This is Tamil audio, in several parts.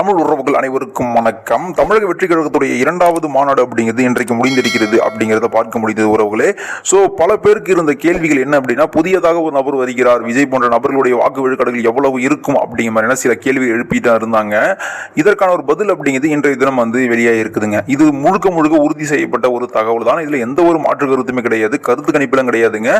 தமிழ் உறவுகள் அனைவருக்கும் வணக்கம். தமிழக வெற்றி கழகத்துடைய இரண்டாவது மாநாடு அப்படிங்கிறது இன்றைக்கு முடிந்திருக்கிறது அப்படிங்கிறத பார்க்க முடிந்தது உறவுகளே. ஸோ பல பேருக்கு இருந்த கேள்விகள் என்ன அப்படின்னா புதியதாக ஒரு நபர் வருகிறார் விஜய் போன்ற நபர்களுடைய வாக்கு விழுக்காடுகள் எவ்வளவு இருக்கும் அப்படிங்கிற மாதிரியான சில கேள்விகள் எழுப்பிட்டு இருந்தாங்க. இதற்கான ஒரு பதில் அப்படிங்கிறது இன்றைய தினம் வந்து வெளியாக இருக்குதுங்க. இது முழுக்க முழுக்க உறுதி செய்யப்பட்ட ஒரு தகவல் தான். இதில் எந்த ஒரு மாற்று கருத்துமே கிடையாது கருத்து கணிப்பிலும் கிடையாதுங்க.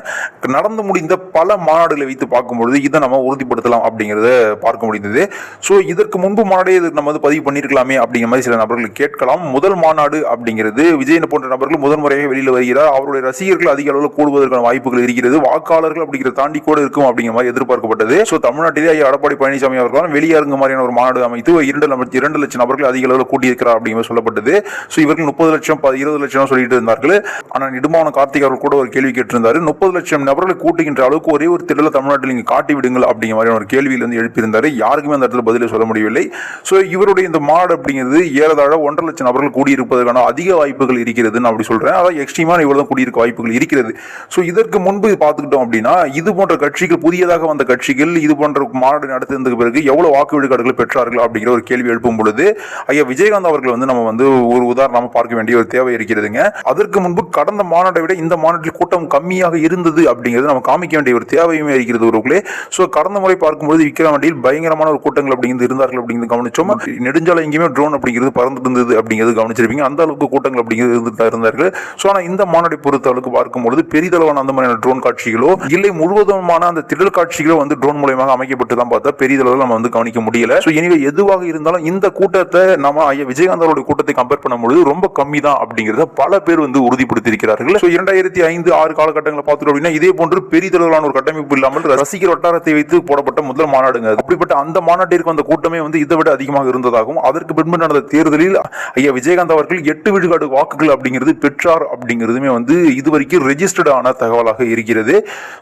நடந்து முடிந்த பல மாநாடுகளை வைத்து பார்க்கும்பொழுது இதை நம்ம உறுதிப்படுத்தலாம் அப்படிங்கிறத பார்க்க முடிந்தது. ஸோ இதற்கு முன்பு மாநாடே நம்ம வந்து பதிவு பண்ணியிருக்கலாமே அப்படிங்கிற மாதிரி சில நபர்கள் கேட்கலாம். முதல் மாநாடு அப்படிங்கிறது விஜயன் போன்ற நபர்கள் முதல் முறையாக வெளியில் வருகிறார். அவருடைய ரசிகர்கள் அதிக அளவில் கூடுவதற்கான வாய்ப்புகள் இருக்கிறது. வாக்காளர்கள் அப்படிங்கிற தாண்டி கூட இருக்கும் அப்படிங்கிற மாதிரி எதிர்பார்க்கப்பட்டது. ஸோ தமிழ்நாட்டிலே ஐயா எடப்பாடி பழனிசாமி அவர்கள் வெளியாருங்க மாதிரியான ஒரு மாநாடு அமைத்து இரண்டு லட்சம் இரண்டு லட்சம் நபர்கள் அதிக அளவில் கூட்டியிருக்கிறார் அப்படிங்கிற சொல்லப்பட்டது. ஸோ இவர்கள் முப்பது லட்சம் இருபது லட்சம் சொல்லிட்டு இருந்தார்கள். ஆனால் நெடுமான கார்த்திக் அவர்கள் கூட ஒரு கேள்வி கேட்டிருந்தார். முப்பது லட்சம் நபர்களை கூட்டுகின்ற அளவுக்கு ஒரே ஒரு திடல தமிழ்நாட்டில் நீங்கள் காட்டி விடுங்கள் அப்படிங்கிற மாதிரியான ஒரு கேள்வியில் வந்து எழுப்பியிருந்தார். யாருக்குமே அந்த இடத்துல பதிலை சொல்ல முடியவில்லை. ஸோ இவருடைய இந்த மாநாடு அப்படிங்கிறது ஏறதாழ ஒன்றரை லட்சம் நபர்கள் கூடியிருப்பதற்கான அதிக வாய்ப்புகள் இருக்கிறதுன்னு அப்படி சொல்றேன். அதாவது எக்ஸ்ட்ரீமான இவ்வளவு தான் கூடியிருக்க வாய்ப்புகள் இருக்கிறது. ஸோ இதற்கு முன்பு பார்த்துக்கிட்டோம் அப்படின்னா இது போன்ற கட்சிகள் புதியதாக வந்த கட்சிகள் இது போன்ற மாநாடு நடத்திருந்த பிறகு எவ்வளவு வாக்கு விழுக்காடுகள் பெற்றார்கள் அப்படிங்கிற ஒரு கேள்வி எழுப்பும் பொழுது ஐயா விஜயகாந்த் அவர்கள் வந்து நம்ம வந்து ஒரு உதாரணமாக பார்க்க வேண்டிய ஒரு தேவை இருக்கிறதுங்க. அதற்கு முன்பு கடந்த மாநாட்டை விட இந்த மாநாட்டில் கூட்டம் கம்மியாக இருந்தது அப்படிங்கிறது நம்ம காமிக்க வேண்டிய ஒரு தேவையுமே இருக்கிறது ஒருவர்களே. ஸோ கடந்த முறை பார்க்கும்போது விக்கிரவாண்டியில் பயங்கரமான ஒரு கூட்டங்கள் அப்படிங்கிறது இருந்தார்கள் அப்படிங்கிறது கவனிச்சோம். நெடுஞ்சாலை எங்கேயுமே ட்ரோன் அப்படிங்கிறது பறந்துட்டு இருந்தது அப்படிங்கிறது கவனிச்சிருப்பீங்க. அந்த அளவுக்கு கூட்டங்கள் அப்படிங்கிறது இருந்துட்டு இருந்தார்கள். ஸோ ஆனால் இந்த மாநாட்டை பொறுத்த அளவுக்கு பார்க்கும்பொழுது பெரிதளவான அந்த மாதிரியான ட்ரோன் காட்சிகளோ இல்லை முழுவதுமான அந்த திடல் காட்சிகளோ வந்து ட்ரோன் மூலயமாக அமைக்கப்பட்டு தான் பார்த்தா பெரிதளவில் நம்ம வந்து கவனிக்க முடியல. ஸோ எனவே எதுவாக இருந்தாலும் இந்த கூட்டத்தை நம்ம ஐயா விஜயகாந்த் அவருடைய கூட்டத்தை கம்பேர் பண்ணும்பொழுது ரொம்ப கம்மி தான் அப்படிங்கிறத பல பேர் வந்து உறுதிப்படுத்தியிருக்கிறார்கள். ஸோ இரண்டாயிரத்தி ஐந்து ஆறு காலகட்டங்களை பார்த்துட்டோம் அப்படின்னா இதே போன்று பெரிதளவிலான ஒரு கட்டமைப்பு இல்லாமல் ரசிகர் வட்டாரத்தை வைத்து போடப்பட்ட முதல் மாநாடுங்க. அப்படிப்பட்ட அந்த மாநாட்டிற்கு வந்த கூட்டமே வந்து இதை விட அதிகமாக இருந்ததாகவும் அதற்கு பின்பு நடந்த தேர்தலில் ஐயா விஜயகாந்த் அவர்கள் எட்டு விழுக்காடு வாக்குகள் அப்படிங்கிறது பெற்றார் அப்படிங்கிறதுமே வந்து இதுவரைக்கும் ரெஜிஸ்டர்ட் ஆன தகவலாக இருக்கிறது.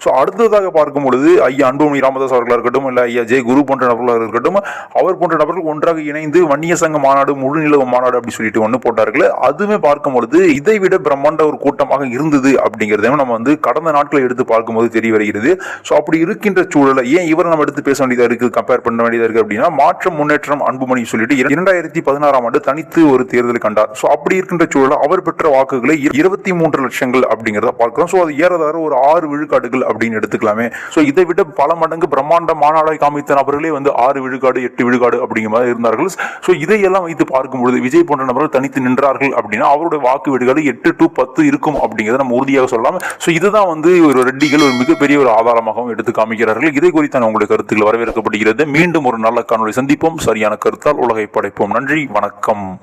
ஸோ அடுத்ததாக பார்க்கும் பொழுது ஐயா அன்புமணி ராமதாஸ் அவர்களாக இருக்கட்டும் இல்லை ஐயா ஜெய குரு போன்ற நபர்களாக இருக்கட்டும் அவர் போன்ற நபர்கள் ஒன்றாக இணைந்து வன்னிய சங்க மாநாடு முழு நிலவு மாநாடு அப்படி சொல்லிட்டு ஒன்று போட்டார்கள். அதுவுமே பார்க்கும் பொழுது இதை விட பிரம்மாண்ட ஒரு கூட்டமாக இருந்தது அப்படிங்கிறதையும் நம்ம வந்து கடந்த நாட்களை எடுத்து பார்க்கும்போது தெரிய வருகிறது. ஸோ அப்படி இருக்கின்ற சூழலை ஏன் இவரை நம்ம எடுத்து பேச வேண்டியதாக இருக்குது கம்பேர் பண்ண வேண்டியதாக இருக்குது அப்படின்னா மாற்றம் முன்னேற்றம் அன்புமணி சொல்லிட்டு இரண்டாயிரத்தி பதினாறாம் ஆண்டு தனித்து ஒரு தேர்தல் கண்டார். ஸோ அப்படி இருக்கின்ற சூழலில் அவர் பெற்ற வாக்குகளை இருபத்தி மூன்று லட்சங்கள் அப்படிங்கிறத பார்க்கிறோம். ஸோ அது ஏறதாற ஒரு ஆறு விழுக்காடுகள் அப்படின்னு எடுத்துக்கலாமே. ஸோ இதை விட பல மடங்கு பிரம்மாண்ட மாநாடை காமித்த நபர்களே வந்து ஆறு விழுக்காடு எட்டு விழுக்காடு அப்படிங்கிற மாதிரி இருந்தார்கள். ஸோ இதையெல்லாம் வைத்து பார்க்கும்பொழுது விஜய் போன்ற நபர்கள் தனித்து நின்றார்கள் அப்படின்னா அவருடைய வாக்கு விடுகாடு எட்டு டு பத்து இருக்கும் அப்படிங்கிறத நம்ம உறுதியாக சொல்லலாம். ஸோ இதுதான் வந்து ஒரு ரெட்டிகள் ஒரு மிகப்பெரிய ஒரு ஆதாரமாகவும் எடுத்து காமிக்கிறார்கள். இதை குறித்தான உங்களுடைய கருத்துக்கள் வரவேற்கப்படுகிறது. மீண்டும் ஒரு நல்ல காணொலி சந்திப்போம். சரியான கருத்தால் உலகை படைப்போம். நன்றி வணக்கம்.